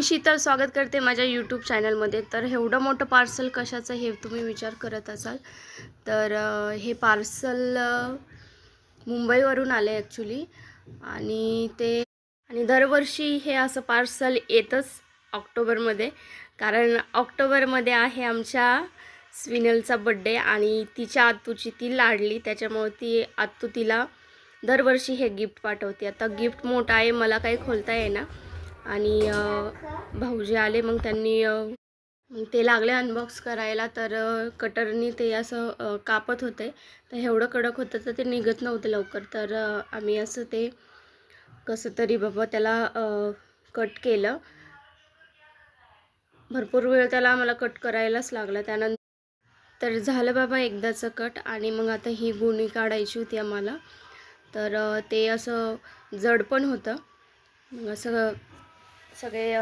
मी शीतल स्वागत करते माझ्या यूट्यूब चॅनलमध्ये तर एवढं मोठं पार्सल कशाचं हे तुम्ही विचार करत असाल? तर हे पार्सल मुंबईवरून आलं आहे ॲक्च्युली आणि ते आणि दरवर्षी हे असं पार्सल येतच ऑक्टोबरमध्ये. कारण ऑक्टोबरमध्ये आहे आमच्या स्विनलचा बड्डे आणि तिच्या आत्तूची ती लाडली. त्याच्यामुळे ती आत्तू तिला दरवर्षी हे गिफ्ट पाठवते. आता गिफ्ट मोठं आहे मला काही खोलता येणार आणि भाऊजी आले मग त्यांनी मग ते लागले अनबॉक्स करायला. तर कटरनी ते असं कापत होते. तर एवढं कडक होतं तर ते निघत नव्हतं लवकर. तर आम्ही असं ते कसं तरी बाबा त्याला कट केलं. भरपूर वेळ त्याला आम्हाला कट करायलाच लागला. त्यानंतर तर झालं बाबा एकदाचं कट आणि मग आता ही गुणी काढायची होती आम्हाला. तर ते असं जड पण होतं. मग असं सगळे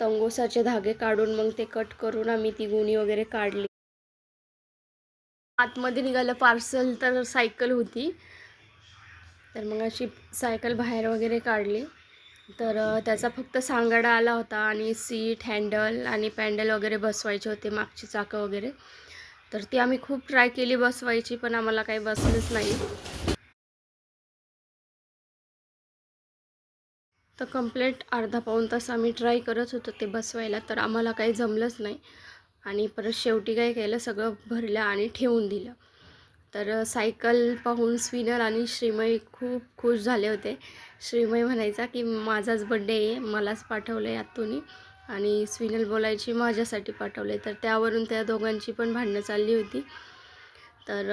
तंगोसाचे धागे काढून मग ते कट करून आम्ही ती गुणी वगैरे काढली. आतमध्ये निघालं पार्सल तर सायकल होती. तर मग अशी सायकल बाहेर वगैरे काढली. तर त्याचा फक्त सांगाडा आला होता आणि सीट हँडल आणि पॅन्डल वगैरे बसवायचे होते मागची चाकं वगैरे. तर ती आम्ही खूप ट्राय केली बसवायची पण आम्हाला काही बसलंच नाही. तर कंप्लीट अर्धा पाऊण तास आम्ही ट्राय करत होतो ते बसवायला तर आम्हाला काही जमलंच नाही. आणि परत शेवटी काय केलं सगळं भरलं आणि ठेवून दिलं. तर सायकल पाहून स्विनर आणि श्रीमय खूप खुश झाले होते. श्रीमय म्हणायचा की माझाच बड्डे आहे मलाच पाठवलं आहे आतून आणि स्विनल बोलायची माझ्यासाठी पाठवले तर त्यावरून त्या दोघांची पण भांडणं चालली होती. तर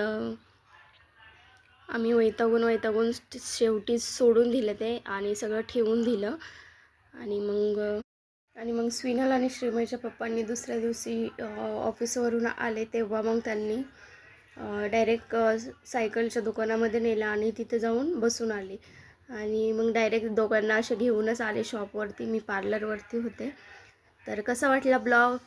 आम्ही वैतागून वैतागून शेवटी सोडून दिलं ते आणि सगळं ठेवून दिलं. आणि मग आणि मग स्विनल आणि श्रीमयच्या पप्पांनी दुसऱ्या दिवशी ऑफिसवरून आले तेव्हा मग त्यांनी डायरेक्ट सायकलच्या दुकानामध्ये नेलं आणि तिथे जाऊन बसून आले. आणि मग डायरेक्ट दोघांना असे घेऊनच आले शॉपवरती मी पार्लरवरती होते. तर कसा वाटला ब्लॉग?